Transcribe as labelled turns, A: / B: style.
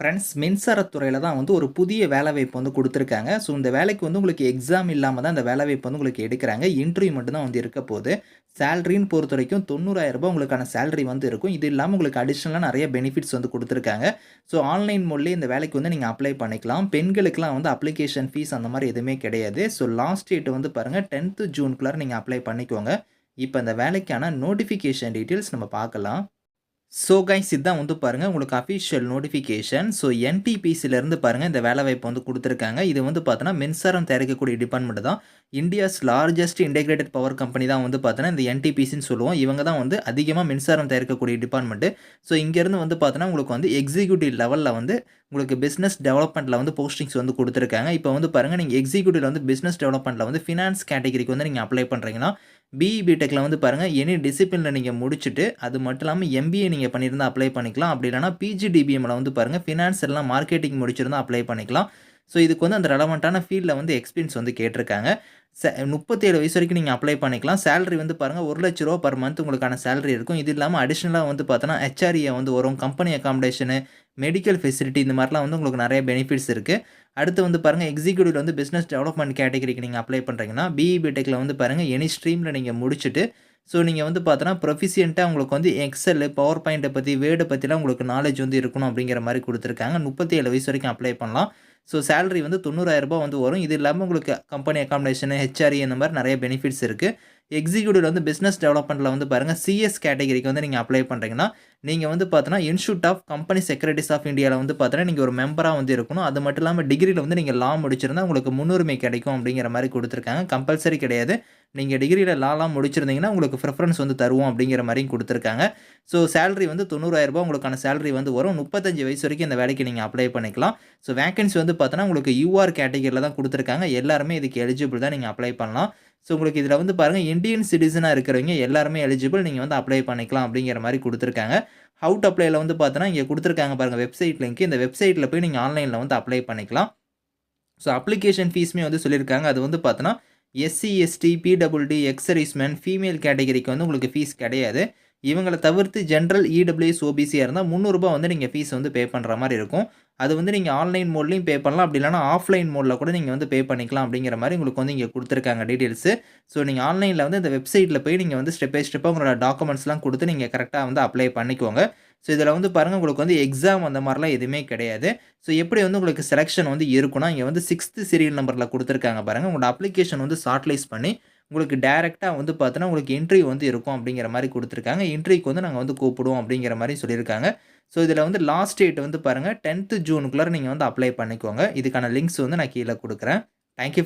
A: Friends மின்சாரத்துறையில் தான் வந்து ஒரு புதிய வேலைவாய்ப்பு வந்து கொடுத்துருக்காங்க ஸோ இந்த வேலைக்கு வந்து உங்களுக்கு எக்ஸாம் இல்லாமல் தான் இந்த வேலைவாய்ப்பு வந்து உங்களுக்கு எடுக்கிறாங்க இன்டர்வியூ மட்டும் தான் வந்து இருக்க போது. சேலரின்னு பொறுத்த வரைக்கும் தொண்ணூறாயிரரூபா உங்களுக்கான சேலரி வந்து இருக்கும். இது இல்லாமல் உங்களுக்கு அடிஷ்னலாக நிறைய பெனிஃபிட்ஸ் வந்து கொடுத்துருக்காங்க ஸோ ஆன்லைன் மோட்லயே இந்த வேலைக்கு வந்து நீங்கள் அப்ளை பண்ணிக்கலாம். பெண்களுக்குலாம் வந்து அப்ளிகேஷன் ஃபீஸ் அந்த மாதிரி எதுவுமே கிடையாது. ஸோ லாஸ்ட் டேட் வந்து பாருங்க 10த் ஜூன்குள்ளார நீங்க அப்ளை பண்ணிக்கோங்க. இப்போ இந்த வேலைக்கான நோட்டிஃபிகேஷன் டீட்டெயில்ஸ் நம்ம பார்க்கலாம். ஸோ கைஸ் இதுதான் வந்து பாருங்க உங்களுக்கு அஃபிஷியல் நோட்டிஃபிகேஷன். ஸோ என்டிபிசிலேருந்து பாருங்கள் இந்த வேலைவாய்ப்பு வந்து கொடுத்துருக்காங்க இது வந்து பார்த்தோன்னா மின்சாரம் தயாரிக்கக்கூடிய டிபார்ட்மெண்ட் தான். India's largest integrated power company தான் வந்து பார்த்தோன்னா இந்த என்டிபிசின்னு சொல்லுவோம். இவங்க தான் வந்து அதிகமாக மின்சாரம் தயாரிக்கக்கூடிய டிபார்ட்மெண்ட். ஸோ இங்கேருந்து வந்து பார்த்தோன்னா உங்களுக்கு வந்து எக்ஸிக்யூட்டிவ் லெவலில் வந்து உங்களுக்கு பிஸ்னஸ் டெவலப்மெண்ட்டில் வந்து போஸ்டிங்ஸ் வந்து கொடுத்துருக்காங்க இப்போ வந்து பாருங்க நீங்கள் எக்ஸிக்யூட்டிவ் வந்து பிஸ்னஸ் டெவலப்மெண்ட்டில் வந்து ஃபினான்ஸ் கேட்டகரிக்கு வந்து நீங்கள் அப்ளை பண்ணுறீங்கன்னா பிஇ, பிடெக்கில் வந்து பாருங்க எனி டிசிப்ளினில் நீங்கள் முடிச்சுட்டு, அது மட்டும் இல்லாமல் எம்பிஏ நீங்கள் பண்ணியிருந்தால் அப்ளை பண்ணிக்கலாம். அப்படி இல்லைனா பிஜிடிபிஎம்மில் வந்து பாருங்கள் ஃபினான்ஸ் எல்லாம் மார்க்கெட்டிங் முடிச்சிருந்தால் அப்ளை பண்ணிக்கலாம். ஸோ இதுக்கு வந்து அந்த ரெலவெண்ட்டான ஃபீல்டில் வந்து எக்ஸ்பீரியன்ஸ் வந்து கேட்டிருக்காங்க. ச 37 வயசு வரைக்கும் நீங்கள் அப்ளை பண்ணிக்கலாம். சேலரி வந்து பாருங்கள் ஒரு லட்ச ரூபா பர் மந்த் உங்களுக்கான சேலரி இருக்கும். இது இல்லாமல் அடிஷ்னலாக வந்து பார்த்தோன்னா ஹெச்ஆர்ஏ வந்து வரும். கம்பெனி அக்காமடேஷனு, மெடிக்கல் ஃபெசிலிட்டி இந்த மாதிரிலாம் வந்து உங்களுக்கு நிறைய பெனிஃபிட்ஸ் இருக்குது அடுத்து வந்து பாருங்க எக்ஸிக்யூட்டிவ் வந்து பிஸ்னஸ் டெவலப்மெண்ட் கேட்டகரிக்கு நீங்கள் அப்ளை பண்ணுறீங்கன்னா பிஇ, பிடெக்ல வந்து பாருங்கள் எனி ஸ்ட்ரீமில் நீங்கள் முடிச்சுட்டு, ஸோ நீங்கள் வந்து பார்த்தோன்னா ப்ரொஃபிஷியண்ட்டாக உங்களுக்கு வந்து எக்ஸல் பவர் பாயிண்ட்டை பற்றி வேர்டை பற்றிலாம் உங்களுக்கு நாலேஜ் வந்து இருக்கணும் அப்படிங்கிற மாதிரி கொடுத்துருக்காங்க முப்பத்தேழு வயசு வரைக்கும் அப்ளை பண்ணலாம். ஸோ சேலரி வந்து தொண்ணூறாயிரரூபா வந்து வரும். இது இல்லாமல் உங்களுக்கு கம்பெனி அக்காமடேஷனு, ஹெச்ஆர்ஏ இந்த மாதிரி நிறைய பெனிஃபிட்ஸ் இருக்குது எக்ஸிக்யூட்டிவ் வந்து பிஸ்னஸ் டெவலப்மெண்ட்டில் வந்து பாருங்க சிஎஸ் கேட்டகரிக்கு வந்து நீங்கள் அப்ளை பண்ணுறீங்கன்னா நீங்கள் வந்து பார்த்தோன்னா institute of company secretaries of இந்தியாவில் வந்து பார்த்தோன்னா நீங்கள் ஒரு மெம்பராக வந்து இருக்கணும். அது மட்டும் இல்லாமல் டிகிரியில் வந்து நீங்கள் லா முடிச்சிருந்தா உங்களுக்கு முன்னுரிமை கிடைக்கும் அப்படிங்கிற மாதிரி கொடுத்துருக்காங்க கம்பல்சரி கிடையாது. நீங்கள் டிகிரியில் லாலாம் முடிச்சிருந்தீங்கன்னா, உங்களுக்கு ப்ரிஃபரன்ஸ் வந்து தருவோம் அப்படிங்கிற மாதிரியும் கொடுத்துருக்காங்க ஸோ சேலரி வந்து தொண்ணூறாயிரரூபா உங்களுக்கான சேலரி வந்து வரும். 35 வயசு வரைக்கும் இந்த வேலைக்கு நீங்கள் அப்ளை பண்ணிக்கலாம். ஸோ வேகன்சி வந்து பார்த்தோன்னா உங்களுக்கு யூஆர் கேட்டகரியில் தான் கொடுத்துருக்காங்க எல்லாருமே இதுக்கு எலிஜிபிள் தான். நீங்கள் அப்ளை பண்ணலாம். ஸோ உங்களுக்கு இதில் வந்து பாருங்கள் இந்தியன் சிட்டிசனாக இருக்கிறவங்க எல்லாருமே எலிஜிபிள். நீங்கள் வந்து அப்ளை பண்ணிக்கலாம் அப்படிங்கிற மாதிரி கொடுத்துருக்காங்க ஹவுட் அப்ளையில் அப்ளைல வந்து பார்த்தோன்னா, இங்கே கொடுத்துருக்காங்க பாருங்கள் வெப்சைட் லிங்க். இந்த வெப்சைட்டில் போய் நீங்கள் ஆன்லைனில் வந்து அப்ளை பண்ணிக்கலாம். ஸோ அப்ளிகேஷன் ஃபீஸுமே வந்து சொல்லியிருக்காங்க. அது வந்து பார்த்தோன்னா, SC, ST, PWD, ex-servicemen female கேட்டகரிக்கு வந்து உங்களுக்கு ஃபீஸ் கிடையாது. இவங்களை தவிர்த்து ஜென்ரல் இடபிள்யூஎஸ், ஓபிசியாக இருந்தால் முந்நூறுபா வந்து நீங்கள் ஃபீஸ் வந்து பே பண்ணுற மாதிரி இருக்கும். அது வந்து நீங்கள் ஆன்லைன் மோட்லயும் பே பண்ணலாம். அப்படி இல்லைனா ஆஃப்லைன் மோடில் கூட நீங்கள் வந்து பே பண்ணிக்கலாம் அப்படிங்கிற மாதிரி உங்களுக்கு வந்து இங்கே கொடுத்துருக்காங்க டீட்டெயில்ஸு. ஸோ நீங்கள் ஆன்லைனில் வந்து இந்த வெப்சைட்டில் போய் நீங்கள் வந்து ஸ்டெப் பை ஸ்டெப்பாக உங்களோட டாக்குமெண்ட்ஸ்லாம் கொடுத்து நீங்கள் கரெக்டாக வந்து அப்ளை பண்ணிக்கோங்க. ஸோ இதில் வந்து பாருங்கள் உங்களுக்கு வந்து எக்ஸாம் அந்த மாதிரிலாம் எதுவுமே கிடையாது. ஸோ எப்படி வந்து உங்களுக்கு செலக்ஷன் வந்து இருக்குன்னா இங்கே வந்து சிக்ஸ்த்து சீரியல் நம்பரில் கொடுத்துருக்காங்க பாருங்கள் உங்களோட அப்ளிகேஷன் வந்து ஷார்ட்லைஸ் பண்ணி, உங்களுக்கு டேரெக்டாக வந்து பார்த்தோன்னா, உங்களுக்கு இன்டர்வியூ வந்து இருக்கும் அப்படிங்கிற மாதிரி கொடுத்துருக்காங்க இன்டர்வியூக்கு வந்து நாங்கள் வந்து கூப்பிடுவோம் அப்படிங்கிற மாதிரி சொல்லியிருக்காங்க. ஸோ இதில் வந்து லாஸ்ட் டேட் வந்து பாருங்க 10த் ஜூனுக்குள்ளார நீங்க வந்து அப்ளை பண்ணிக்கோங்க. இதுக்கான லிங்க்ஸ் வந்து நான் கீழே கொடுக்குறேன் தேங்க் யூ